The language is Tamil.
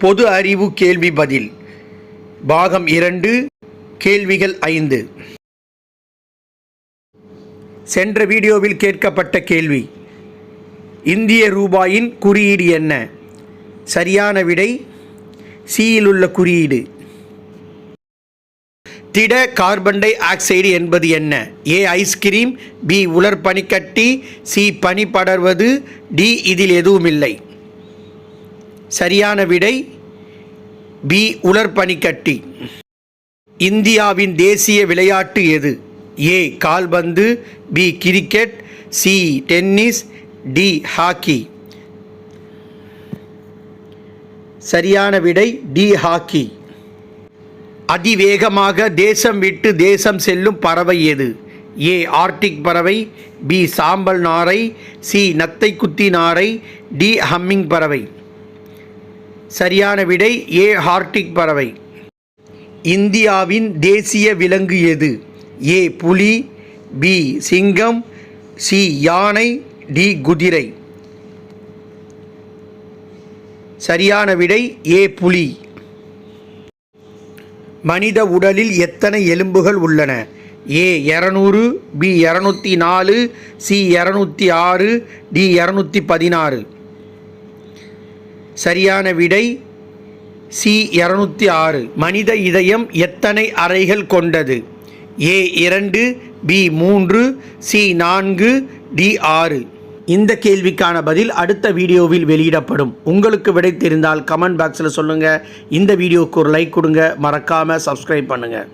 பொது அறிவு கேள்வி பதில். பாகம் இரண்டு கேள்விகள் ஐந்து. சென்ற வீடியோவில் கேட்கப்பட்ட கேள்வி இந்திய ரூபாயின் குறியீடு என்ன? சரியான விடை சியில் உள்ள குறியீடு. திட கார்பன் டை ஆக்சைடு என்பது என்ன? ஏ ஐஸ்கிரீம் பி உலர் பனிக்கட்டி சி பனி படர்வது டி இதில் எதுவும் இல்லை சரியான விடை பி உலர் பனிக்கட்டி இந்தியாவின் தேசிய விளையாட்டு எது? ஏ கால்பந்து B cricket C tennis D hockey. சரியான விடை டி ஹாக்கி. அதிவேகமாக தேசம் விட்டு தேசம் செல்லும் பறவை எது? ஏ ஆர்டிக் பறவை பி சாம்பல் நாரை சி நத்தை குத்தி நாரை டி ஹம்மிங் பறவை. சரியான விடை ஏ ஹார்டிக் பறவை. இந்தியாவின் தேசிய விலங்கு எது? ஏ புலி பி சிங்கம் சி யானை டி குதிரை. சரியான விடை ஏ புலி. மனித உடலில் எத்தனை எலும்புகள் உள்ளன? ஏ இரநூறு பி இரநூத்தி நாலு சி இரநூத்தி ஆறு டி இரநூத்தி பதினாறு. சரியான விடை சி இரநூத்தி ஆறு. மனித இதயம் எத்தனை அறைகள் கொண்டது? ஏ இரண்டு பி மூன்று சி நான்கு டி ஆறு. இந்த கேள்விக்கான பதில் அடுத்த வீடியோவில் வெளியிடப்படும். உங்களுக்கு விடை தெரிந்தால் கமெண்ட் பாக்ஸில் சொல்லுங்கள் இந்த வீடியோவுக்கு ஒரு லைக் கொடுங்க. மறக்காமல் சப்ஸ்கிரைப் பண்ணுங்கள்